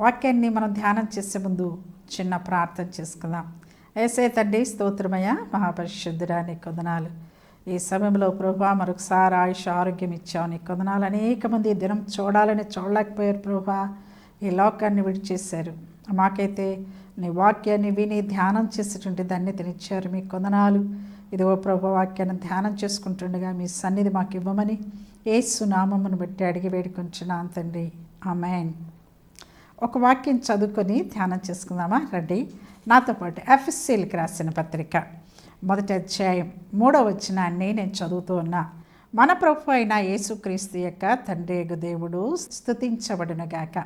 వాక్యాన్ని మనం ధ్యానం చేసే ముందు చిన్న ప్రార్థన చేసుకుందాం. ఏసే తండ్రి స్తోత్రమయ మహాపరిశుద్ధుడా నీ కొందనాలు. ఈ సమయంలో ప్రభా మరొకసారి ఆయుష ఆరోగ్యం ఇచ్చావు. నీ కొందనాలు అనేక మంది దినం చూడాలని చూడలేకపోయారు ప్రభా. ఈ లోకాన్ని విడిచేశారు. మాకైతే నీ వాక్యాన్ని విని ధ్యానం చేసేటువంటి ధన్యతనిచ్చారు మీ కొందనాలు. ఇదిగో ప్రభు వాక్యాన్ని ధ్యానం చేసుకుంటుండగా మీ సన్నిధి మాకు ఇవ్వమని ఏసునామమును బట్టి అడిగి వేడుకుంటున్నాను తండ్రి. ఆమెన్. ఒక వాక్యం చదువుకొని ధ్యానం చేసుకుందామా? రండి. నాతో పాటు ఎఫ్ఎస్సీలకు రాసిన పత్రిక. మొదటి అధ్యాయం మూడో వచ్చినాన్ని నేను చదువుతూ ఉన్నా. మన ప్రభు అయిన యేసుక్రీస్తు యొక్క తండ్రేగు దేవుడు స్థుతించబడునుగాక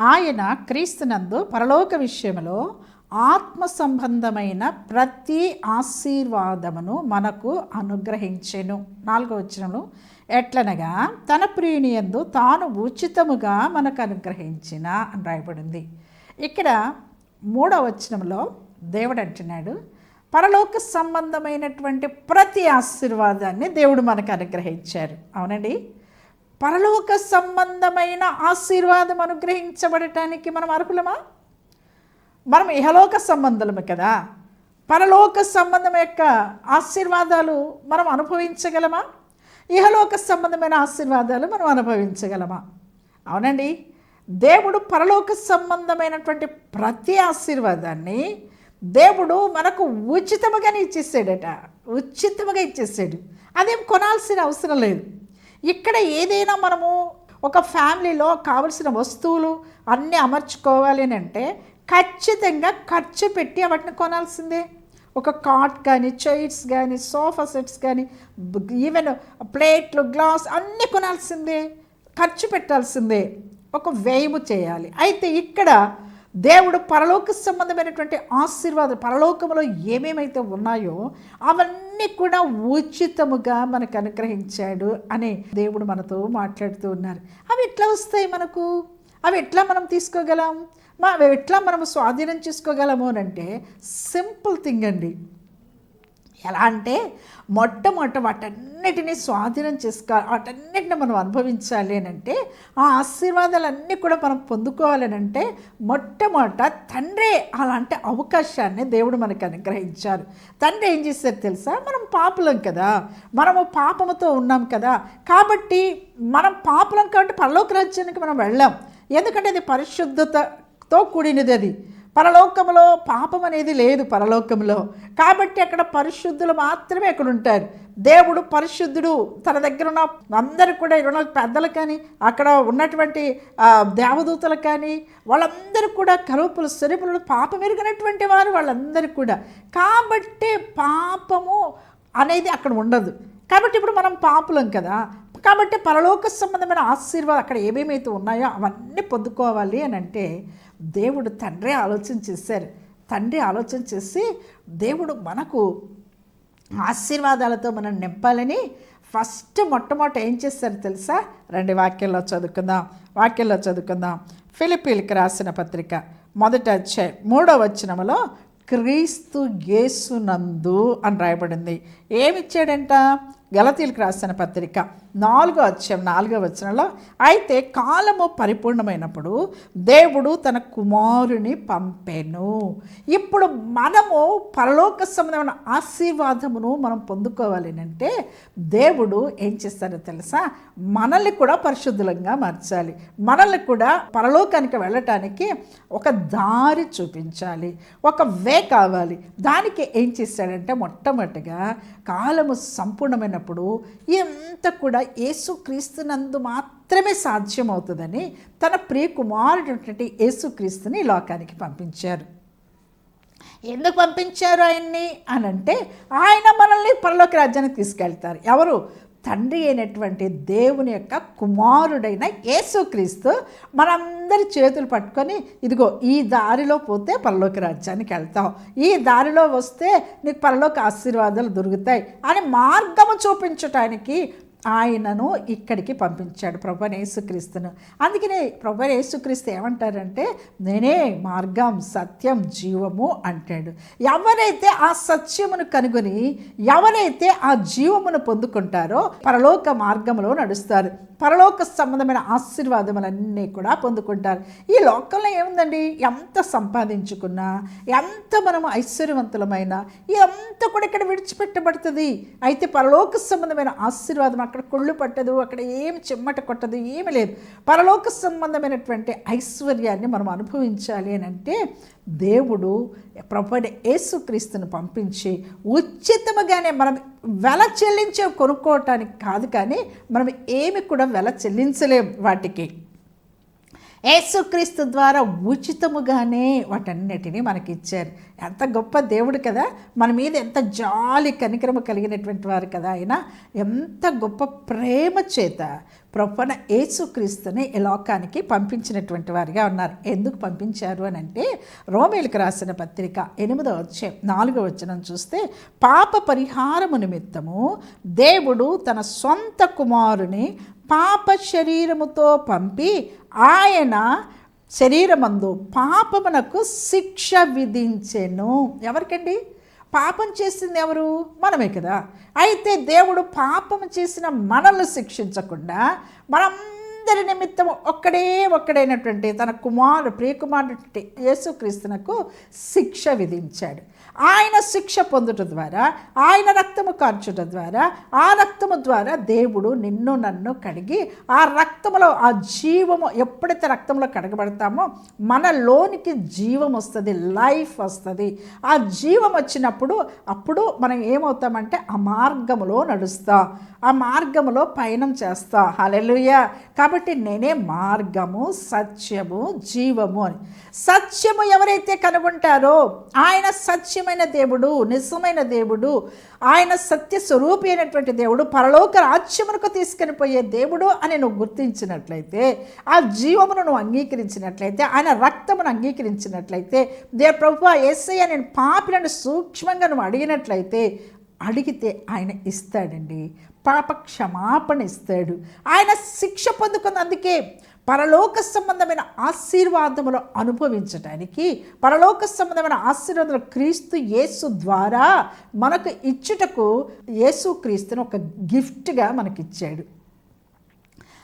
ఆయన క్రీస్తునందు పరలోక విషయంలో ఆత్మ సంబంధమైన ప్రతి ఆశీర్వాదమును మనకు అనుగ్రహించెను. నాలుగో వచ్చినను ఎట్లనగా తన ప్రియుని యందు తాను ఉచితముగా మనకు అనుగ్రహించిన అని రాయబడింది. ఇక్కడ మూడవ వచనంలో దేవుడు అంటున్నాడు పరలోక సంబంధమైనటువంటి ప్రతి ఆశీర్వాదాన్ని దేవుడు మనకు అనుగ్రహించారు. అవునండి? పరలోక సంబంధమైన ఆశీర్వాదం అనుగ్రహించబడటానికి మనం అర్హులమా? మనం ఇహలోక సంబంధులమే కదా. పరలోక సంబంధం యొక్క ఆశీర్వాదాలు మనం అనుభవించగలమా? ఇహలోక సంబంధమైన ఆశీర్వాదాలు మనం అనుభవించగలమా? అవునండి. దేవుడు పరలోక సంబంధమైనటువంటి ప్రతి ఆశీర్వాదాన్ని దేవుడు మనకు ఉచితముగానే ఇచ్చేసాడట. ఉచితముగా ఇచ్చేసాడు. అదేం కొనాల్సిన అవసరం లేదు. ఇక్కడ ఏదైనా మనము ఒక ఫ్యామిలీలో కావలసిన వస్తువులు అన్నీ అమర్చుకోవాలి అని అంటే ఖచ్చితంగా ఖర్చు పెట్టి వాటిని కొనాల్సిందే. ఒక కాట్ కానీ చైర్స్ కానీ సోఫా సెట్స్ కానీ ఈవెన్ ప్లేట్లు గ్లాస్ అన్నీ కొనాల్సిందే. ఖర్చు పెట్టాల్సిందే. ఒక వ్యయము చేయాలి. అయితే ఇక్కడ దేవుడు పరలోక సంబంధమైనటువంటి ఆశీర్వాదం పరలోకములో ఏమేమైతే ఉన్నాయో అవన్నీ కూడా ఉచితముగా మనకు అనుగ్రహించాడు అని దేవుడు మనతో మాట్లాడుతూ ఉన్నారు. అవి ఎట్లా వస్తాయి మనకు? అవి ఎట్లా మనం తీసుకోగలం? మా ఎట్లా మనం స్వాధీనం చేసుకోగలము అంటే సింపుల్ థింగ్ అండి. ఎలా అంటే మొట్టమొదట వాటన్నిటినీ స్వాధీనం చేసుకోవాలి వాటన్నిటిని మనం అనుభవించాలి అని అంటే ఆ ఆశీర్వాదాలన్నీ కూడా మనం పొందుకోవాలని అంటే మొట్టమొదట తండ్రి అలాంటి అవకాశాన్ని దేవుడు మనకు అనుగ్రహించారు. తండ్రి ఏం చేశారు తెలుసా? మనం పాపులం కదా. మనము పాపముతో ఉన్నాం కదా. కాబట్టి మనం పాపులం కాబట్టి పరలోక రాజ్యానికి మనం వెళ్ళాం. ఎందుకంటే అది పరిశుద్ధత తో కూడినది అది. పరలోకంలో పాపం అనేది లేదు పరలోకంలో కాబట్టి అక్కడ పరిశుద్ధులు మాత్రమే అక్కడ ఉంటారు. దేవుడు పరిశుద్ధుడు. తన దగ్గర ఉన్న అందరు కూడా ఉన్న పెద్దలు కానీ అక్కడ ఉన్నటువంటి దేవదూతలు కానీ వాళ్ళందరూ కూడా కరువుపులు సెరుపులు పాపం ఎరిగినటువంటి వారు వాళ్ళందరూ కూడా. కాబట్టి పాపము అనేది అక్కడ ఉండదు. కాబట్టి ఇప్పుడు మనం పాపులం కదా. కాబట్టి పరలోక సంబంధమైన ఆశీర్వాదం అక్కడ ఏమేమైతే ఉన్నాయో అవన్నీ పొందుకోవాలి అని అంటే దేవుడు తండ్రి ఆలోచన చేశారు. తండ్రి ఆలోచన చేసి దేవుడు మనకు ఆశీర్వాదాలతో మనం నింపాలని ఫస్ట్ మొట్టమొదట ఏం చేస్తారు తెలుసా? రెండు వాక్యంలో చదువుకుందాం. వాక్యంలో చదువుకుందాం. ఫిలిపీలకు రాసిన పత్రిక మొదట అధ్యాయం మూడో వచనములో క్రీస్తు గేసునందు అని రాయబడింది. ఏమిచ్చాడంట? గలతీలకు రాసిన పత్రిక నాలుగో అధ్యాయం నాలుగో వచనంలో అయితే కాలము పరిపూర్ణమైనప్పుడు దేవుడు తన కుమారుని పంపెను. ఇప్పుడు మనము పరలోక సంబంధమైన ఆశీర్వాదమును మనం పొందుకోవాలి అంటే దేవుడు ఏం చేస్తారో తెలుసా? మనల్ని కూడా పరిశుద్ధులంగా మార్చాలి. మనల్ని కూడా పరలోకానికి వెళ్ళటానికి ఒక దారి చూపించాలి. ఒక వే కావాలి. దానికి ఏం చేశాడంటే మొట్టమొదటిగా కాలము సంపూర్ణమైన చేసినప్పుడు ఎంత కూడా యేసుక్రీస్తునందు మాత్రమే సాధ్యమవుతుందని తన ప్రియ కుమారుడు యేసుక్రీస్తుని లోకానికి పంపించారు. ఎందుకు పంపించారు ఆయన్ని? అని అంటే ఆయన మనల్ని పరలోక రాజ్యానికి తీసుకెళ్తారు. ఎవరు? తండ్రి అయినటువంటి దేవుని యొక్క కుమారుడైన యేసుక్రీస్తు మనందరి చేతులు పట్టుకొని ఇదిగో ఈ దారిలో పోతే పరలోక రాజ్యానికి వెళ్తావు ఈ దారిలో వస్తే నీకు పరలోక ఆశీర్వాదాలు దొరుకుతాయి అని మార్గము చూపించటానికి ఆయనను ఇక్కడికి పంపించాడు ప్రభు యేసుక్రీస్తును. అందుకనే ప్రభు యేసుక్రీస్తు ఏమంటారంటే నేనే మార్గం సత్యం జీవము అంటాడు. ఎవరైతే ఆ సత్యమును కనుగొని ఎవరైతే ఆ జీవమును పొందుకుంటారో పరలోక మార్గంలో నడుస్తారు. పరలోక సంబంధమైన ఆశీర్వాదములన్నీ కూడా పొందుకుంటారు. ఈ లోకంలో ఏముందండి? ఎంత సంపాదించుకున్నా ఎంత మనం ఐశ్వర్యవంతులమైనా ఎంత కూడా ఇక్కడ విడిచిపెట్టబడుతుంది. అయితే పరలోక సంబంధమైన ఆశీర్వాదం అక్కడ కొళ్ళు పట్టదు అక్కడ ఏమి చెమ్మట కొట్టదు ఏమి లేదు. పరలోక సంబంధమైనటువంటి ఐశ్వర్యాన్ని మనం అనుభవించాలి అని అంటే దేవుడు ప్రభుత్వ యేసుక్రీస్తుని పంపించి ఉచితముగానే మనం వెల చెల్లించే కొనుక్కోవటానికి కాదు కానీ మనం ఏమి కూడా వెల చెల్లించలేం వాటికి. యేసుక్రీస్తు ద్వారా ఉచితముగానే వాటన్నిటినీ మనకి ఇచ్చారు ఎంత గొప్ప దేవుడు కదా. మన మీద ఎంత జాలి కనికరమ కలిగినటువంటి వారు కదా ఆయన. ఎంత గొప్ప ప్రేమ చేత ప్రొప్పన యేసుక్రీస్తుని ఈ లోకానికి పంపించినటువంటి వారిగా ఉన్నారు. ఎందుకు పంపించారు అని అంటే రోమేలకు రాసిన పత్రిక ఎనిమిదో వచ్చే నాలుగో వచ్చిన చూస్తే పాప పరిహారము నిమిత్తము దేవుడు తన సొంత కుమారుని పాప శరీరముతో పంపి ఆయన శరీరమందు పాపమునకు శిక్ష విధించెను. ఎవరికండి? పాపం చేసింది ఎవరు? మనమే కదా. అయితే దేవుడు పాపం చేసిన మనల్ని శిక్షించకుండా మనందరి నిమిత్తం ఒక్కడే ఒక్కడైనటువంటి తన కుమారుడు ప్రియకుమారుడు యేసుక్రీస్తునకు శిక్ష విధించాడు. ఆయన శిక్ష పొందుట ద్వారా ఆయన రక్తము కార్చుట ద్వారా ఆ రక్తము ద్వారా దేవుడు నిన్ను నన్ను కడిగి ఆ రక్తములో ఆ జీవము ఎప్పుడైతే రక్తంలో కడగబడతామో మనలోనికి జీవం వస్తుంది లైఫ్ వస్తుంది. ఆ జీవం వచ్చినప్పుడు అప్పుడు మనం ఏమవుతామంటే ఆ మార్గములో నడుస్తాం ఆ మార్గములో పయనం చేస్తా. హలెలుయ కాబట్టి నేనే మార్గము సత్యము జీవము అని. సత్యము ఎవరైతే కనుగొంటారో ఆయన నిత్యమైన దేవుడు నిజమైన దేవుడు ఆయన సత్య స్వరూపి అయినటువంటి దేవుడు పరలోక రాజ్యమునకు తీసుకుని పోయే దేవుడు అని నువ్వు గుర్తించినట్లయితే ఆ జీవమును నువ్వు అంగీకరించినట్లయితే ఆయన రక్తమును అంగీకరించినట్లయితే దే ప్రభు ఎస్ఐ నేను పాపిలను సూక్ష్మంగా నువ్వు అడిగినట్లయితే అడిగితే ఆయన ఇస్తాడండి. పాప క్షమాపణ ఇస్తాడు. ఆయన శిక్ష పొందుకున్నందుకే పరలోక సంబంధమైన ఆశీర్వాదములు అనుభవించటానికి పరలోక సంబంధమైన ఆశీర్వాదాలు క్రీస్తు యేసు ద్వారా మనకు ఇచ్చుటకు యేసు క్రీస్తుని ఒక గిఫ్ట్గా మనకిచ్చాడు.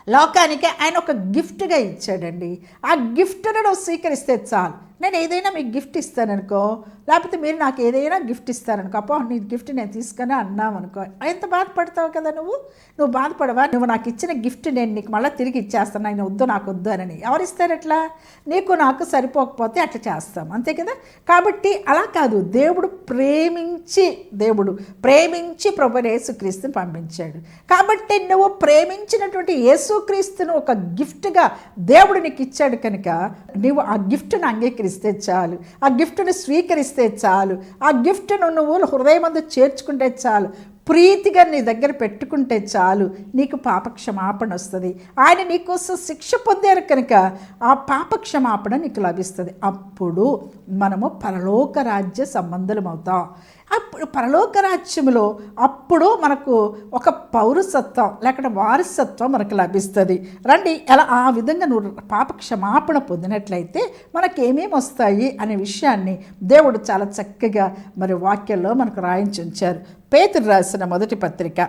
లోకానికి ఆయన ఒక గిఫ్ట్గా ఇచ్చాడండి. ఆ గిఫ్ట్ను నువ్వు స్వీకరిస్తే చాలు. నేను ఏదైనా మీకు గిఫ్ట్ ఇస్తాననుకో లేకపోతే మీరు నాకు ఏదైనా గిఫ్ట్ ఇస్తారనుకో అప్పో నీ గిఫ్ట్ నేను తీసుకొని అన్నామనుకో ఎంత బాధపడతావు కదా నువ్వు? నువ్వు బాధపడవా? నువ్వు నాకు ఇచ్చిన గిఫ్ట్ నేను నీకు మళ్ళీ తిరిగి ఇచ్చేస్తాను. నేను వద్దు నాకు వద్దు అని ఎవరు ఇస్తారు ఎట్లా నీకు నాకు సరిపోకపోతే అట్లా చేస్తాం. అంతే కదా? కాబట్టి అలా కాదు. దేవుడు ప్రేమించి దేవుడు ప్రేమించి ప్రభు యేసుక్రీస్తుని పంపించాడు. కాబట్టి నువ్వు ప్రేమించినటువంటి యేసుక్రీస్తును ఒక గిఫ్ట్గా దేవుడు నీకు ఇచ్చాడు కనుక నువ్వు ఆ గిఫ్ట్ను స్వీకరిస్తే చాలు. ఆ గిఫ్ట్ను స్వీకరిస్తే చాలు. ఆ గిఫ్ట్ను నువ్వు హృదయమందు చేర్చుకుంటే చాలు. ప్రీతిగా నీ దగ్గర పెట్టుకుంటే చాలు. నీకు పాప క్షమాపణ వస్తుంది. ఆయన నీకోసం శిక్ష పొందారు కనుక ఆ పాప క్షమాపణ నీకు లభిస్తుంది. అప్పుడు మనము పరలోక రాజ్య సంబంధులం అవుతాం అప్పుడు పరలోక రాజ్యంలో అప్పుడు మనకు ఒక పౌరసత్వం లేకపోతే వారసత్వం మనకు లభిస్తుంది. రండి ఎలా ఆ విధంగా నువ్వు పాప క్షమాపణ పొందినట్లయితే మనకేమేమి ఏమేమి వస్తాయి అనే విషయాన్ని దేవుడు చాలా చక్కగా మరి వాక్యంలో మనకు రాయించి ఉంచారు. పేతురు రాసిన మొదటి పత్రిక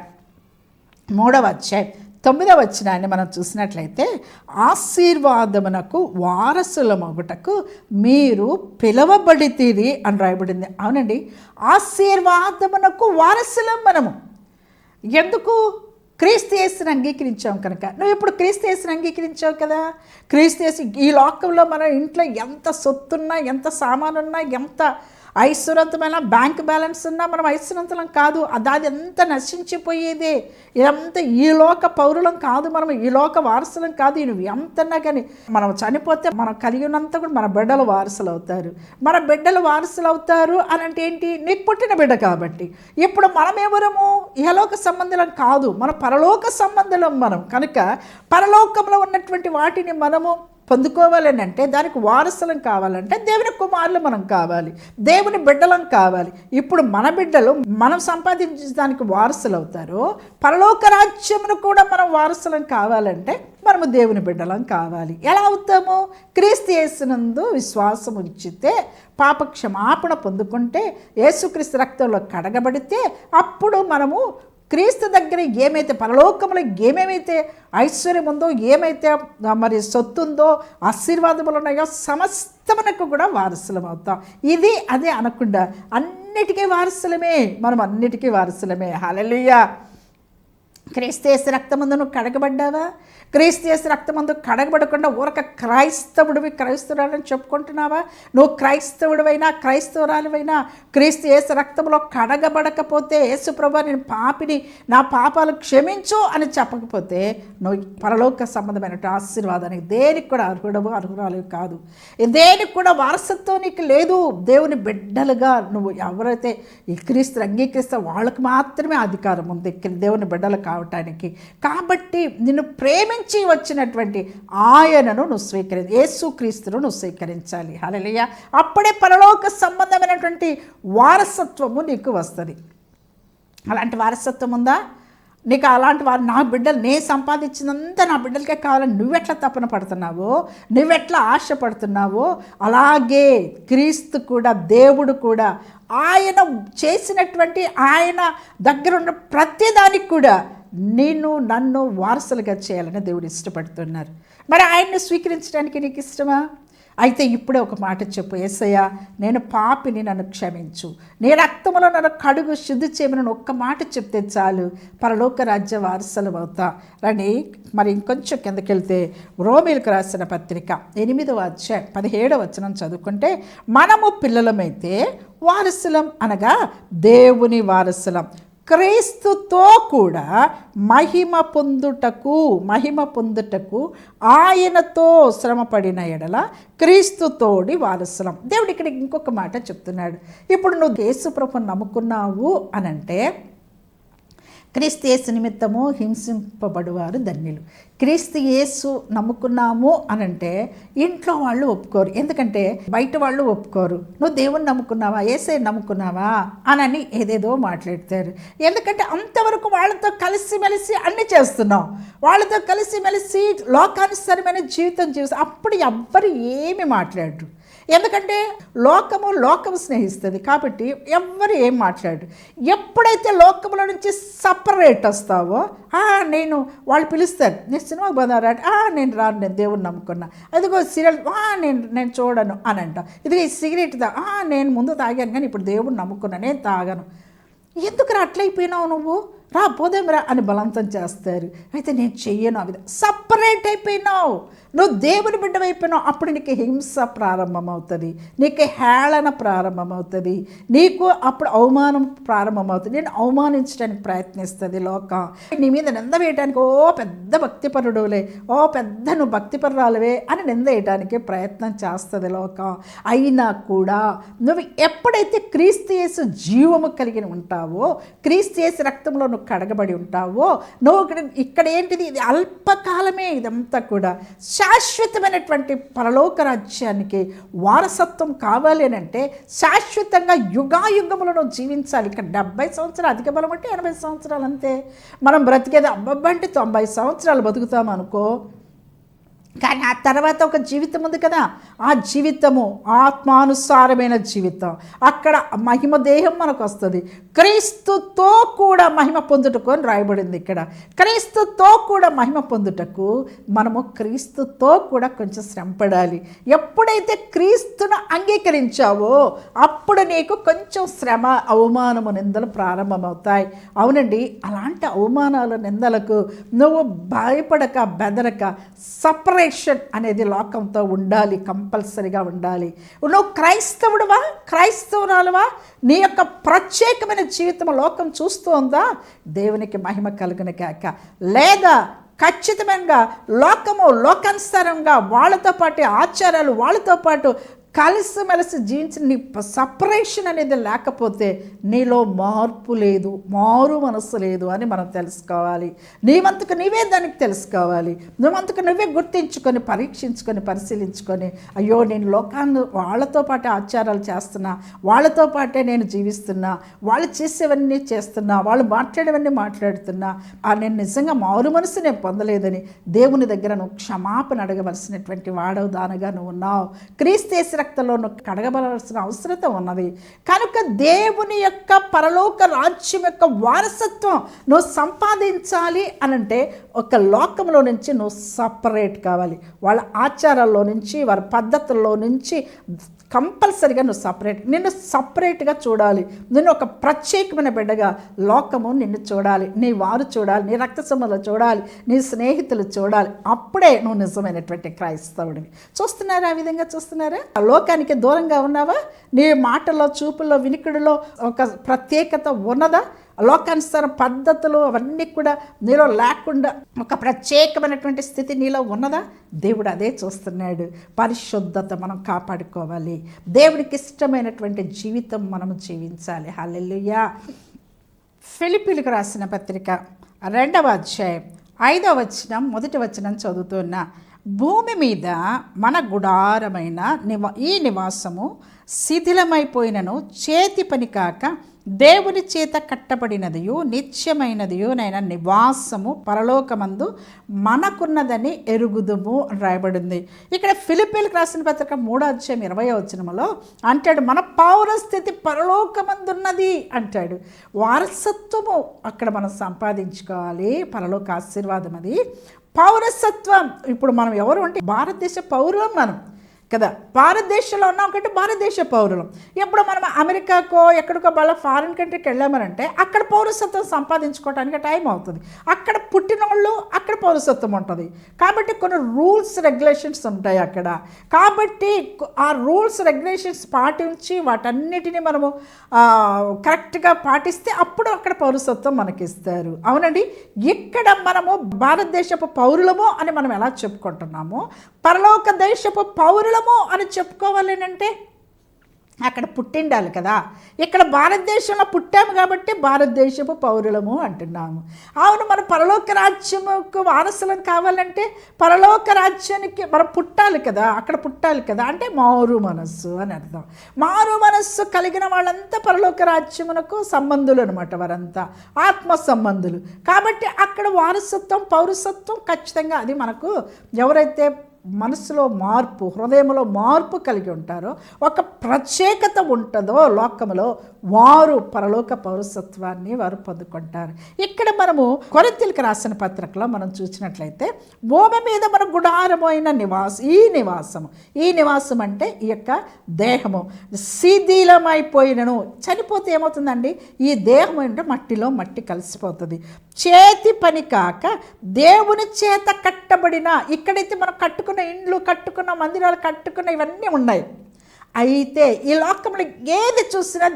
మూడవ అధ్యాయం తొమ్మిదవ వచనాన్ని మనం చూసినట్లయితే ఆశీర్వాదమునకు వారసులమగుటకు మీరు పిలవబడితీరి అని రాయబడింది. అవునండి. ఆశీర్వాదమునకు వారసులం మనము. ఎందుకు? క్రీస్తు యేసుని అంగీకరించాం కనుక. నువ్వు ఇప్పుడు క్రీస్తు యేసుని అంగీకరించావు కదా? క్రీస్తు యేసు ఈ లోకంలో మన ఇంట్లో ఎంత సొత్తున్నా ఎంత సామానున్నా ఎంత ఐశ్వర్యవంతమైన బ్యాంక్ బ్యాలెన్స్ ఉన్నా మనం ఐశ్వర్యవంతులం కాదు. అది అది ఎంత నశించిపోయేదే. ఇదంతా ఈ లోక పౌరులం కాదు. మనం ఈ లోక వారసులం కాదు. నువ్వు ఎంతన్నా కానీ మనం చనిపోతే మనం కలిగి ఉన్నంత కూడా మన బిడ్డలు వారసులు అవుతారు మన బిడ్డలు వారసులు అవుతారు అని అంటే ఏంటి? నీకు పుట్టిన బిడ్డ కాబట్టి. ఇప్పుడు మనం ఎవరము ఇహలోక సంబంధులం కాదు. మన పరలోక సంబంధులం మనం. కనుక పరలోకంలో ఉన్నటువంటి వాటిని మనము పొందుకోవాలని అంటే దానికి వారసులం కావాలంటే దేవుని కుమారులు మనం కావాలి. దేవుని బిడ్డలం కావాలి. ఇప్పుడు మన బిడ్డలు మనం సంపాదించడానికి వారసులు అవుతారు పరలోక రాజ్యమును కూడా మనం వారసులం కావాలంటే మనము దేవుని బిడ్డలం కావాలి. ఎలా అవుతాము? క్రీస్తు యేసునందు విశ్వాసం ఉంచితే పాప క్షమాపణ పొందుకుంటే యేసుక్రీస్తు రక్తంలో కడగబడితే అప్పుడు మనము క్రీస్తు దగ్గర ఏమైతే పరలోకంలో ఏమేమైతే ఐశ్వర్యం ఉందో ఏమైతే మరి సొత్తు ఉందో ఆశీర్వాదములు ఉన్నాయో సమస్తమునకు కూడా వారసులం అవుతాం ఇది అదే అనకుండా అన్నిటికీ వారసులమే. మనం అన్నిటికీ వారసులమే. హల్లెలూయా. క్రీస్తేసు రక్తమందును నువ్వు కడగబడ్డావా? క్రీస్తేసు రక్తమందు కడగబడకుండా ఊరక క్రైస్తవుడివి క్రైస్తవురాలని చెప్పుకుంటున్నావా? నువ్వు క్రైస్తవుడివైనా క్రైస్తవురాలివైనా క్రీస్తు యేసు రక్తంలో కడగబడకపోతే యేసు ప్రభా నేను పాపిని నా పాపాలు క్షమించు అని చెప్పకపోతే నువ్వు పరలోక సంబంధమైన ఆశీర్వాదానికి దేనికి కూడా అర్హుడవు అర్హురాలు కాదు. దేనికి కూడా వారసత్వం నీకు లేదు. దేవుని బిడ్డలుగా నువ్వు ఎవరైతే ఈ క్రీస్తు అంగీకరిస్తే వాళ్ళకి మాత్రమే అధికారం ఉంది. దేవుని బిడ్డలు కాదు. రావటానికి. కాబట్టి నిన్ను ప్రేమించి వచ్చినటువంటి ఆయనను నువ్వు స్వీకరి యేసుక్రీస్తును నువ్వు స్వీకరించాలి. హలలియ అప్పుడే పరలోక సంబంధమైనటువంటి వారసత్వము నీకు వస్తుంది. అలాంటి వారసత్వం ఉందా? నీకు అలాంటి వారు నా బిడ్డలు నేను సంపాదించినంత నా బిడ్డలకే కావాలని నువ్వెట్లా తపన పడుతున్నావో నువ్వెట్లా ఆశపడుతున్నావో అలాగే క్రీస్తు కూడా దేవుడు కూడా ఆయన చేసినటువంటి ఆయన దగ్గర ఉన్న ప్రతిదానికి కూడా నేను నన్ను వారసులుగా చేయాలని దేవుడు ఇష్టపడుతున్నారు. మరి ఆయన్ని స్వీకరించడానికి నీకు ఇష్టమా? అయితే ఇప్పుడే ఒక మాట చెప్పు. ఏసయ్య నేను పాపిని నన్ను క్షమించు. నీ రక్తములో నన్ను కడుగు శుద్ధి చేయమని ఒక్క మాట చెప్తే చాలు. పరలోక రాజ్య వారసులు అవుతా. రండి మరి ఇంకొంచెం కిందకెళ్తే రోమిలకు రాసిన పత్రిక ఎనిమిదవ అధ్యాయం పదిహేడవ వచనం చదువుకుంటే మనము పిల్లలమైతే వారసులం అనగా దేవుని వారసులం. క్రీస్తుతో కూడా మహిమ పొందుటకు మహిమ పొందుటకు ఆయనతో శ్రమపడిన ఎడల క్రీస్తుతోడి వారసులం. దేవుడు ఇక్కడ ఇంకొక మాట చెప్తున్నాడు. ఇప్పుడు నువ్వు యేసుప్రభు నమ్ముకున్నావు అనంటే క్రీస్తు నిమిత్తము హింసింపబడువారు ధన్యులు. క్రీస్తు యేసు నమ్ముకున్నాము అనంటే ఇంట్లో వాళ్ళు ఒప్పుకోరు. ఎందుకంటే బయట వాళ్ళు ఒప్పుకోరు. నువ్వు దేవుణ్ణి నమ్ముకున్నావా? ఏసే నమ్ముకున్నావా? అనని ఏదేదో మాట్లాడతారు. ఎందుకంటే అంతవరకు వాళ్ళతో కలిసిమెలిసి అన్ని చేస్తున్నాం. వాళ్ళతో కలిసిమెలిసి లోకానుసరమైన జీవితం జీవిస్తాం అప్పుడు ఎవ్వరు ఏమి మాట్లాడరు. ఎందుకంటే లోకము లోకము స్నేహిస్తుంది కాబట్టి ఎవ్వరు ఏం మాట్లాడు ఎప్పుడైతే లోకముల నుంచి సపరేట్ వస్తావో "ఆ, నేను వాళ్ళు పిలుస్తారు నేను సినిమాకి పోదారా ఆ నేను రాను నేను దేవుని నమ్ముకున్నా. అదిగో సీరియల్ నేను నేను చూడను అని అంట. ఇదిగో ఈ సిగరెట్ దా "ఆ, నేను ముందు తాగాను కానీ ఇప్పుడు దేవుని నమ్ముకున్నా నేను తాగను. ఎందుకు రా అట్లయిపోయినావు నువ్వు? రా పోదేం రా అని బలవంతం చేస్తారు. అయితే నేను చెయ్యను అవి సపరేట్ అయిపోయినావు. నువ్వు దేవుని బిడ్డవైపోయినావు అప్పుడు నీకు హింస ప్రారంభమవుతుంది నీకు హేళన ప్రారంభమవుతుంది నీకు అప్పుడు అవమానం ప్రారంభమవుతుంది. నేను అవమానించడానికి ప్రయత్నిస్తుంది లోకం. నీ మీద నింద వేయడానికి ఓ పెద్ద భక్తిపరుడులే ఓ పెద్ద నువ్వు భక్తిపరురాలువే అని నింద వేయడానికి ప్రయత్నం చేస్తుంది లోకం. అయినా కూడా నువ్వు ఎప్పుడైతే క్రీస్తు యేసు జీవము కలిగి ఉంటావో క్రీస్తు యేసు రక్తంలో నువ్వు కడగబడి ఉంటావో నువ్వు ఇక్కడ ఇక్కడ ఏంటిది? ఇది అల్పకాలమే ఇదంతా కూడా. శాశ్వతమైనటువంటి పరలోక రాజ్యానికి వారసత్వం కావాలి అని అంటే శాశ్వతంగా యుగాయుగములను జీవించాలి. ఇక్కడ డెబ్బై సంవత్సరాలు అధిక బలం అంటే ఎనభై సంవత్సరాలు అంతే. మనం బ్రతికేది అబ్బబ్బంటే తొంభై సంవత్సరాలు బతుకుతాం అనుకో. కానీ ఆ తర్వాత ఒక జీవితం ఉంది కదా ఆ జీవితము ఆత్మానుసారమైన జీవితం. అక్కడ మహిమ దేహం మనకు వస్తుంది. క్రీస్తుతో కూడా మహిమ పొందుటకు అని రాయబడింది ఇక్కడ. క్రీస్తుతో కూడా మహిమ పొందుటకు మనము క్రీస్తుతో కూడా కొంచెం శ్రమపడాలి ఎప్పుడైతే క్రీస్తును అంగీకరించావో అప్పుడు నీకు కొంచెం శ్రమ అవమానము నిందలు ప్రారంభమవుతాయి. అవునండి అలాంటి అవమానాలు నిందలకు నువ్వు భయపడక బెదరక సపరేట్ సపరేషన్ అనేది లోకంతో ఉండాలి కంపల్సరిగా ఉండాలి. నువ్వు క్రైస్తవుడువా? క్రైస్తవురాలువా? నీ యొక్క ప్రత్యేకమైన జీవితం లోకం చూస్తూ ఉందా? దేవునికి మహిమ కలుగున కాక లేదా ఖచ్చితంగా లోకము లోకానుసారంగా వాళ్ళతో పాటు ఆచారాలు వాళ్ళతో పాటు కలిసిమెలిసి జీవించిన నీ సపరేషన్ అనేది లేకపోతే నీలో మార్పు లేదు మారు మనసు లేదు అని మనం తెలుసుకోవాలి. నీవంతకు నీవే దానికి తెలుసుకోవాలి. నువ్వంతకు నువ్వే గుర్తించుకొని పరీక్షించుకొని పరిశీలించుకొని అయ్యో నేను లోకాన్ని వాళ్ళతో పాటే ఆచారాలు చేస్తున్నా వాళ్ళతో పాటే నేను జీవిస్తున్నా వాళ్ళు చేసేవన్నీ చేస్తున్నా వాళ్ళు మాట్లాడేవన్నీ మాట్లాడుతున్నా ఆ నేను నిజంగా మారు మనసు నేను పొందలేదని దేవుని దగ్గర నువ్వు క్షమాపణ అడగవలసినటువంటి వాడవు దానగా నువ్వు ఉన్నావు. క్రీస్తేసి నువ్వు కడగబలవలసిన అవసరత ఉన్నది. కనుక దేవుని యొక్క పరలోక రాజ్యం యొక్క వారసత్వం నువ్వు సంపాదించాలి అనంటే ఒక లోకంలో నుంచి నువ్వు సపరేట్ కావాలి. వాళ్ళ ఆచారాల్లో నుంచి వారి పద్ధతుల్లో నుంచి కంపల్సరిగా నువ్వు సపరేట్ నిన్ను సపరేట్గా చూడాలి. నిన్ను ఒక ప్రత్యేకమైన బిడ్డగా లోకము నిన్ను చూడాలి. నీ వారు చూడాలి నీ రక్త సంబంధాలు చూడాలి నీ స్నేహితులు చూడాలి. అప్పుడే నువ్వు నిజమైనటువంటి క్రైస్తవుడివి. చూస్తున్నారా ఆ విధంగా చూస్తున్నారా? ఆ లోకానికి దూరంగా ఉన్నావా? నీ మాటల్లో చూపుల్లో వినికిడిలో ఒక ప్రత్యేకత ఉన్నదా? లోకానుసార పద్ధతులు అవన్నీ కూడా నీలో లేకుండా ఒక ప్రత్యేకమైనటువంటి స్థితి నీలో ఉన్నదా? దేవుడు అదే చూస్తున్నాడు. పరిశుద్ధత మనం కాపాడుకోవాలి. దేవుడికి ఇష్టమైనటువంటి జీవితం మనం జీవించాలి. హల్లెలూయా. ఫిలిపిలకు రాసిన పత్రిక రెండవ అధ్యాయం ఐదవ వచనం మొదటి వచనం చదువుతున్న భూమి మీద మన గుడారమైన నివా ఈ నివాసము శిథిలమైపోయినను చేతి పని కాక దేవుని చేత కట్టబడినదియు నిత్యమైనదియు నైన నివాసము పరలోకమందు మనకున్నదని ఎరుగుదుము అని రాయబడింది. ఇక్కడ ఫిలిపీలకు రాసిన పత్రిక మూడో అధ్యాయం ఇరవై వచనములో అంటాడు మన పౌరస్థితి పరలోకమందున్నది అంటాడు. వారసత్వము అక్కడ మనం సంపాదించుకోవాలి పరలోక ఆశీర్వాదం అది. పౌరసత్వం ఇప్పుడు మనం ఎవరు అంటే భారతదేశ పౌరులం మనం. కదా? భారతదేశంలో ఉన్న ఒకటి భారతదేశ పౌరులం. ఎప్పుడు మనం అమెరికాకో ఎక్కడికో బాగా ఫారిన్ కంట్రీకి వెళ్ళామనంటే అక్కడ పౌరసత్వం సంపాదించుకోవడానికి టైం అవుతుంది. అక్కడ పుట్టిన వాళ్ళు అక్కడ పౌరసత్వం ఉంటుంది. కాబట్టి కొన్ని రూల్స్ రెగ్యులేషన్స్ ఉంటాయి అక్కడ. కాబట్టి ఆ రూల్స్ రెగ్యులేషన్స్ పాటించి వాటన్నిటిని మనము కరెక్ట్గా పాటిస్తే అప్పుడు అక్కడ పౌరసత్వం మనకి ఇస్తారు అవునండి? ఇక్కడ మనము భారతదేశపు పౌరులము అని మనం ఎలా చెప్పుకుంటున్నామో పరలోక దేశపు పౌరులము అని చెప్పుకోవాలేనంటే అక్కడ పుట్టిండాలి కదా. ఇక్కడ భారతదేశంలో పుట్టాము కాబట్టి భారతదేశపు పౌరులము అంటున్నాము. అవును మన పరలోక రాజ్యముకు వారసులం కావాలంటే పరలోక రాజ్యానికి మనం పుట్టాలి కదా అక్కడ పుట్టాలి కదా అంటే మారు మనస్సు అని అర్థం. మారు మనస్సు కలిగిన వాళ్ళంతా పరలోక రాజ్యమునకు సంబంధులు అనమాట వారంతా ఆత్మ సంబంధులు. కాబట్టి అక్కడ వారసత్వం పౌరసత్వం ఖచ్చితంగా అది మనకు ఎవరైతే మనసులో మార్పు హృదయంలో మార్పు కలిగి ఉంటారో ఒక ప్రత్యేకత ఉంటుందో లోకములో వారు పరలోక పౌరసత్వాన్ని వారు పొందుకుంటారు. ఇక్కడ మనము కొరతీలకు రాసిన పత్రికలో మనం చూసినట్లయితే భూమి మీద మన గుడారమైన నివాసం ఈ నివాసము ఈ నివాసం అంటే ఈ యొక్క దేహము. శిథిలమైపోయినను చనిపోతే ఏమవుతుందండి? ఈ దేహం అంటే మట్టిలో మట్టి కలిసిపోతుంది. చేతి పని కాక దేవుని చేత కట్టబడిన ఇక్కడైతే మనం కట్టుకున్న ఇండ్లు కట్టుకున్న మందిరాలు కట్టుకున్న ఇవన్నీ ఉన్నాయి. అయితే ఈ లోకంలో ఏది చూసినా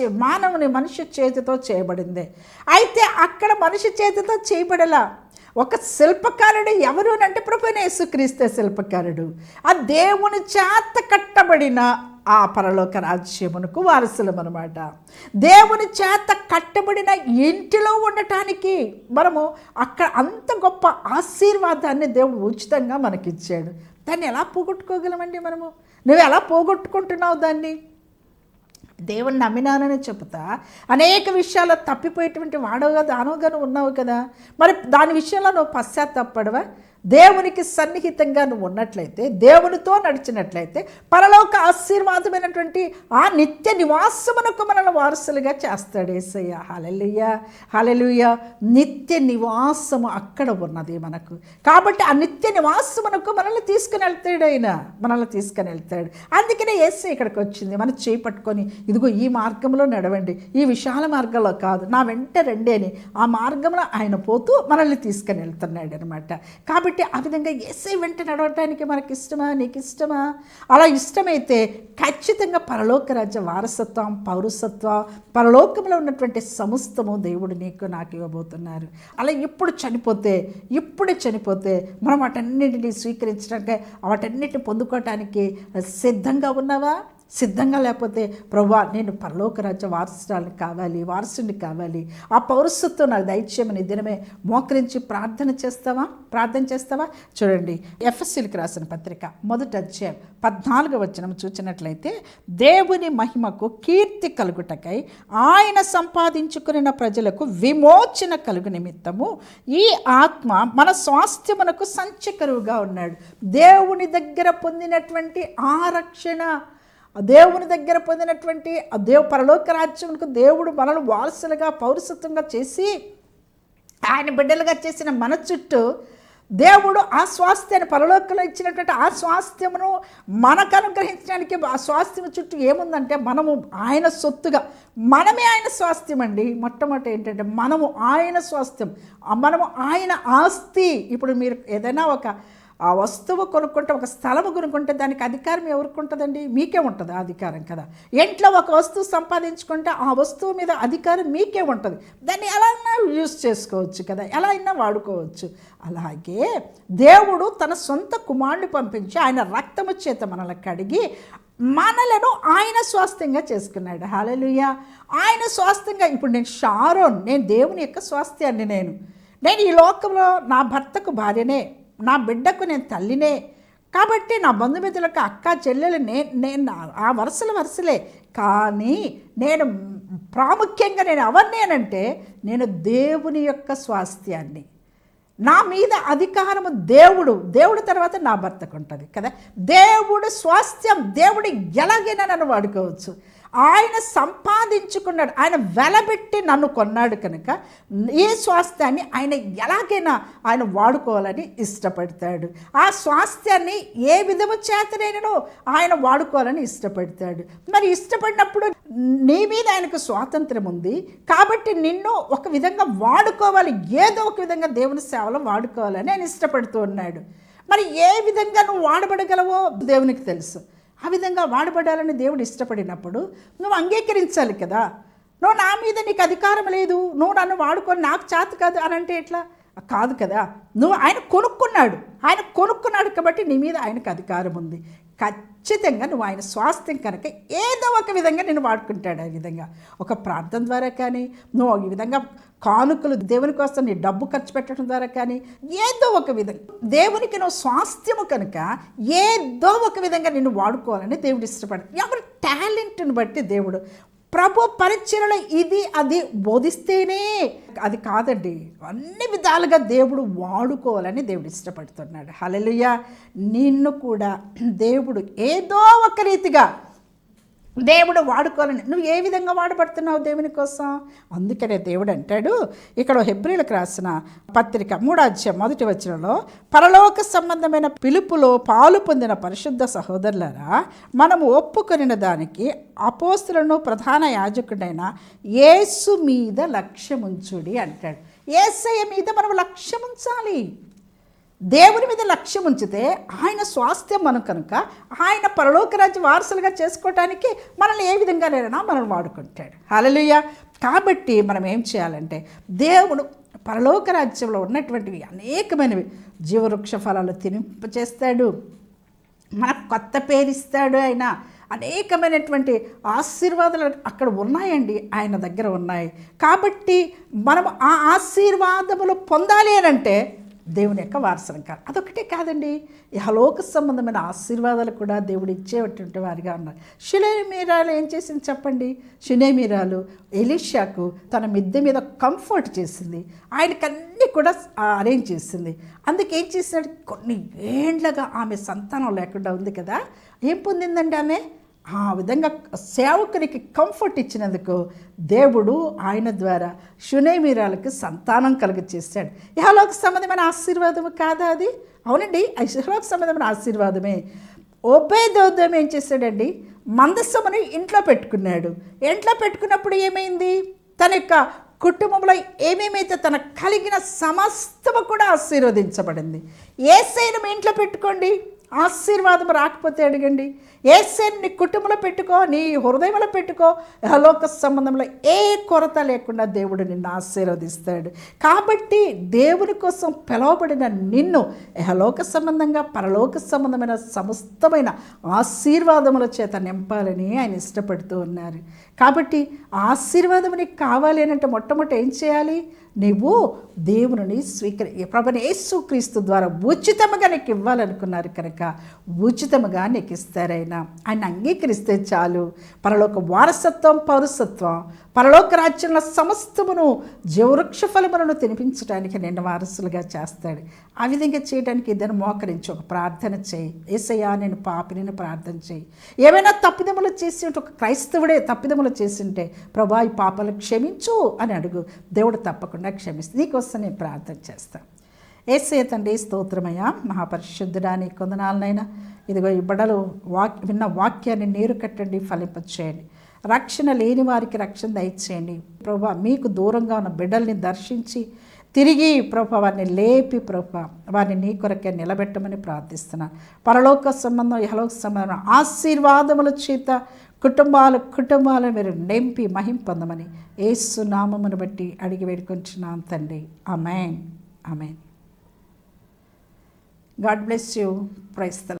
చే- మానవుని మనిషి చేతితో చేయబడింది. అయితే అక్కడ మనిషి చేతితో చేయబడలా ఒక శిల్పకారుడు ఎవరు అని అంటే ప్రభుని యేసుక్రీస్తే శిల్పకారుడు. ఆ దేవుని చేత కట్టబడిన ఆ పరలోక రాజ్యమునకు వారసులం అనమాట దేవుని చేత కట్టబడిన ఇంటిలో ఉండటానికి మనము అక్కడ అంత గొప్ప ఆశీర్వాదాన్ని దేవుడు ఉచితంగా మనకిచ్చాడు. దాన్ని ఎలా పోగొట్టుకోగలమండి మనము? నువ్వు ఎలా పోగొట్టుకుంటున్నావు దాన్ని? దేవుణ్ణి నమ్మినానని చెబుతా అనేక విషయాల్లో తప్పిపోయేటువంటి వాడవుగా దానవుగా నువ్వు ఉన్నావు కదా. మరి దాని విషయంలో నువ్వు పశ్చాత్తాపడవా? దేవునికి సన్నిహితంగా నువ్వు ఉన్నట్లయితే దేవునితో నడిచినట్లయితే పరలోక ఆశీర్వాదమైనటువంటి ఆ నిత్య నివాసమునకు మనల్ని వారసులుగా చేస్తాడు ఏసయ్య. హలెలుయ్య హలెలుయ్య నిత్య నివాసము అక్కడ ఉన్నది మనకు. కాబట్టి ఆ నిత్య నివాసమునకు మనల్ని తీసుకుని వెళ్తాడు ఆయన. మనల్ని తీసుకుని వెళ్తాడు. అందుకనే ఏసై ఇక్కడికి వచ్చింది. మనం చేపట్టుకొని ఇదిగో ఈ మార్గంలో నడవండి. ఈ విశాల మార్గంలో కాదు. నా వెంట రండి అని ఆ మార్గంలో ఆయన పోతూ మనల్ని తీసుకుని వెళ్తున్నాడు అనమాట కాబట్టి కాబట్టి ఆ విధంగా ఏసై వెంట నడవటానికి మనకి ఇష్టమా నీకు ఇష్టమా అలా ఇష్టమైతే ఖచ్చితంగా పరలోక రాజ్య వారసత్వం పౌరసత్వం పరలోకంలో ఉన్నటువంటి సమస్తము దేవుడు నీకు నాకు ఇవ్వబోతున్నారు. అలా ఇప్పుడు చనిపోతే ఇప్పుడే చనిపోతే మనం వాటన్నిటిని స్వీకరించడానికి వాటన్నిటిని పొందుకోవటానికి సిద్ధంగా ఉన్నావా? సిద్ధంగా లేకపోతే ప్రభా నేను పరలోక రాజ్య వారసురాలు కావాలి వారసుని కావాలి. ఆ పౌరసత్వం నాకు దయచేయమని దినమే మోకరించి ప్రార్థన చేస్తావా? ప్రార్థన చేస్తావా? చూడండి ఎఫ్ఎస్సీలకు రాసిన పత్రిక మొదటి అధ్యాయం పద్నాలుగు వచనం చూసినట్లయితే దేవుని మహిమకు కీర్తి కలుగుటకై ఆయన సంపాదించుకున్న ప్రజలకు విమోచన కలుగు నిమిత్తము ఈ ఆత్మ మన స్వాస్థ్యమునకు సంచకరువుగా ఉన్నాడు. దేవుని దగ్గర పొందినటువంటి ఆ రక్షణ దేవుని దగ్గర పొందినటువంటి ఆ దేవు పరలోక రాజ్యమునకు దేవుడు మనల్ని వారసులుగా పౌరసత్వంగా చేసి ఆయన బిడ్డలుగా చేసిన మన చుట్టూ దేవుడు ఆ స్వాస్థ్యాన్ని పరలోకంలో ఇచ్చినటువంటి ఆ స్వాస్థ్యమును మనకు అనుగ్రహించడానికి ఆ స్వాస్థ్యం చుట్టూ ఏముందంటే మనము ఆయన సొత్తుగా మనమే ఆయన స్వాస్థ్యం అండి. మొట్టమొదటి ఏంటంటే మనము ఆయన స్వాస్థ్యం మనము ఆయన ఆస్తి. ఇప్పుడు మీరు ఏదైనా ఒక ఆ వస్తువు కొనుక్కుంటే ఒక స్థలము కొనుక్కుంటే దానికి అధికారం ఎవరికి ఉంటుందండి మీకే ఉంటుంది ఆ అధికారం కదా. ఇంట్లో ఒక వస్తువు సంపాదించుకుంటే ఆ వస్తువు మీద అధికారం మీకే ఉంటుంది. దాన్ని ఎలా అయినా యూజ్ చేసుకోవచ్చు కదా ఎలా అయినా వాడుకోవచ్చు. అలాగే దేవుడు తన సొంత కుమారుని పంపించి ఆయన రక్తము చేత మనల్ని కడిగి మనలను ఆయన స్వాస్థ్యంగా చేసుకున్నాడు. హాలలుయ ఆయన స్వాస్థ్యంగా ఇప్పుడు నేను షారోన్ నేను దేవుని యొక్క స్వాస్థ్యాన్ని నేను. నేను ఈ లోకంలో నా భర్తకు భార్యనే. నా బిడ్డకు నేను తల్లినే. కాబట్టి నా బంధుమిత్రులకు అక్క చెల్లెలు నే నేను ఆ వరుసలు వరుసలే. కానీ నేను ప్రాముఖ్యంగా నేను ఎవరినేనంటే నేను దేవుని యొక్క స్వాస్థ్యాన్ని. నా మీద అధికారము దేవుడు. దేవుడు తర్వాత నా భర్తకు ఉంటుంది కదా. దేవుడు స్వాస్థ్యం దేవుడి ఎలాగైనా నన్ను వాడుకోవచ్చు. ఆయన సంపాదించుకున్నాడు. ఆయన వెలబెట్టి నన్ను కొన్నాడు కనుక ఈ స్వాస్థ్యాన్ని ఆయన ఎలాగైనా ఆయన వాడుకోవాలని ఇష్టపడతాడు. ఆ స్వాస్థ్యాన్ని ఏ విధము చేతనైనను ఆయన వాడుకోవాలని ఇష్టపడతాడు. మరి ఇష్టపడినప్పుడు నీ మీద ఆయనకు స్వాతంత్రం ఉంది. కాబట్టి నిన్ను ఒక విధంగా వాడుకోవాలి. ఏదో ఒక విధంగా దేవుని సేవలో వాడుకోవాలని ఆయన ఇష్టపడుతూ ఉన్నాడు. మరి ఏ విధంగా నువ్వు వాడబడగలవో దేవునికి తెలుసు. ఆ విధంగా వాడబడాలని దేవుడు ఇష్టపడినప్పుడు నువ్వు అంగీకరించాలి కదా. నువ్వు నా మీద నీకు అధికారం లేదు. నువ్వు నన్ను వాడుకొని నాకు చేత కాదు అని అంటే ఎట్లా? కాదు కదా. నువ్వు ఆయన కొనుక్కున్నాడు. ఆయన కొనుక్కున్నాడు కాబట్టి నీ మీద ఆయనకు అధికారం ఉంది. ఖచ్చితంగా నువ్వు ఆయన స్వాస్థ్యం కనుక ఏదో ఒక విధంగా నేను వాడుకుంటాడు ఆ విధంగా. ఒక ప్రార్థన ద్వారా కానీ నువ్వు ఈ విధంగా కానుకలు దేవుని కోసం నీ డబ్బు ఖర్చు పెట్టడం ద్వారా కానీ ఏదో ఒక విధంగా దేవునికి నువ్వు స్వాస్థ్యము కనుక ఏదో ఒక విధంగా నిన్ను వాడుకోవాలని దేవుడు ఇష్టపడతాడు. ఎవరి టాలెంట్ని బట్టి దేవుడు ప్రభు పరిచయలో ఇది అది బోధిస్తేనే. అది కాదండి. అన్ని విధాలుగా దేవుడు వాడుకోవాలని దేవుడు ఇష్టపడుతున్నాడు. హలలుయ నిన్ను కూడా దేవుడు ఏదో ఒక రీతిగా దేవుడు వాడుకోవాలని. నువ్వు ఏ విధంగా వాడబడుతున్నావు దేవుని కోసం? అందుకనే దేవుడు అంటాడు ఇక్కడ హెబ్రిలకు రాసిన పత్రిక మూడాధ్యాయం మొదటి వచనంలో పరలోక సంబంధమైన పిలుపులో పాలు పొందిన పరిశుద్ధ సహోదరులరా మనము ఒప్పుకొనిన దానికి అపోస్తులను ప్రధాన యాజకుడైన యేసు మీద లక్ష్యముంచుడి అంటాడు. ఏసయ్య మీద మనం లక్ష్యం ఉంచాలి దేవుని మీద లక్ష్యం ఉంచితే ఆయన స్వాస్థ్యం మనం కనుక ఆయన పరలోకరాజ్య వారసులుగా చేసుకోవటానికి మనల్ని ఏ విధంగా లేనైనా మనం వాడుకుంటాడు. హలలుయ కాబట్టి మనం ఏం చేయాలంటే దేవుడు పరలోక రాజ్యంలో ఉన్నటువంటివి అనేకమైనవి జీవవృక్ష ఫలాలు తినింపచేస్తాడు. మనకు కొత్త పేరిస్తాడు ఆయన. అనేకమైనటువంటి ఆశీర్వాదాలు అక్కడ ఉన్నాయండి ఆయన దగ్గర ఉన్నాయి. కాబట్టి మనం ఆ ఆశీర్వాదములు పొందాలి అని అంటే దేవుని యొక్క వారసనం కాదు అదొకటే కాదండి ఇహలోక సంబంధమైన ఆశీర్వాదాలు కూడా దేవుడు ఇచ్చేటువంటి వారిగా ఉన్నారు. షినేమీరాలు ఏం చేసింది చెప్పండి? షినేమీరాలు ఎలీషాకు తన మిద్దె మీద కంఫర్ట్ చేసింది. ఆయనకు అన్నీ కూడా అరేంజ్ చేసింది. అందుకే ఏం చేసినాడు కొన్ని ఏండ్లగా ఆమె సంతానం లేకుండా ఉంది కదా. ఏం పొందిందండి ఆమె? ఆ విధంగా సేవకునికి కంఫర్ట్ ఇచ్చినందుకు దేవుడు ఆయన ద్వారా శునేమీరాలకు సంతానం కలుగ చేశాడు ఇహలోక సంబంధమైన ఆశీర్వాదము కాదా అది? అవునండి ఇహలోక సంబంధమైన ఆశీర్వాదమే. దౌద్యం ఏం చేశాడండి? మందస్సమును ఇంట్లో పెట్టుకున్నాడు. ఇంట్లో పెట్టుకున్నప్పుడు ఏమైంది? తన యొక్క కుటుంబంలో ఏమేమైతే తన కలిగిన సమస్తము కూడా ఆశీర్వదించబడింది. ఏ శైనం ఇంట్లో పెట్టుకోండి. ఆశీర్వాదం రాకపోతే అడగండి. ఏసేని నీ కుటుంబంలో పెట్టుకో నీ హృదయంలో పెట్టుకో. లోక సంబంధంలో ఏ కొరత లేకుండా దేవుడు నిన్ను ఆశీర్వదిస్తాడు. కాబట్టి దేవుని కోసం పిలువబడిన నిన్ను యహలోక సంబంధంగా పరలోక సంబంధమైన సమస్తమైన ఆశీర్వాదముల చేత నింపాలని ఆయన ఇష్టపడుతూ ఉన్నారు. కాబట్టి ఆశీర్వాదం నీకు కావాలి అని అంటే మొట్టమొదటి ఏం చేయాలి? నువ్వు దేవుని స్వీకరి ప్రభుని యేసుక్రీస్తు ద్వారా ఉచితముగా నీకు ఇవ్వాలనుకున్నారు కనుక ఉచితముగా నీకు ఇస్తారైనా. ఆయన అంగీకరిస్తే చాలు. పరలోక వారసత్వం పౌరసత్వం పరలోక రాజ్యంలో సమస్తమును జీవవృక్ష ఫలములను తినిపించడానికి నిన్న వారసులుగా చేస్తాడు. ఆ విధంగా చేయడానికి ఇద్దరు మోకరించి ఒక ప్రార్థన చేయి. ఏసయ్యా నేను పాపిని ప్రార్థన చేయి. ఏమైనా తప్పిదములు చేసి ఉంటే ఒక క్రైస్తవుడే తప్పిదములు చేసి ఉంటే ప్రభా ఈ పాపలు క్షమించు అని అడుగు. దేవుడు తప్పకుండా క్షమిస్తుంది నీకోసం నేను ప్రార్థన చేస్తాను ఏసే తండ్రి స్తోత్రమయ్యా మహాపరిశుద్ధుడా నీ కొందనాలనైనా ఇదిగో ఈ బడలు వాక్ విన్న వాక్యాన్ని నీరు కట్టండి ఫలింపచేయండి. రక్షణ లేని వారికి రక్షణ దయచేయండి. ప్రభా మీకు దూరంగా ఉన్న బిడ్డల్ని దర్శించి తిరిగి ప్రభా వారిని లేపి ప్రభా వారిని నీ కొరకే నిలబెట్టమని ప్రార్థిస్తున్నాను పరలోక సంబంధం ఇహలోక సంబంధం ఆశీర్వాదముల చేత కుటుంబాలు కుటుంబాలు మీరు నింపి మహిం పొందమని ఏసు నామమును బట్టి అడిగి వేడుకొంచున్నాను తండ్రి. Amen amen God bless you. ప్రైస్తల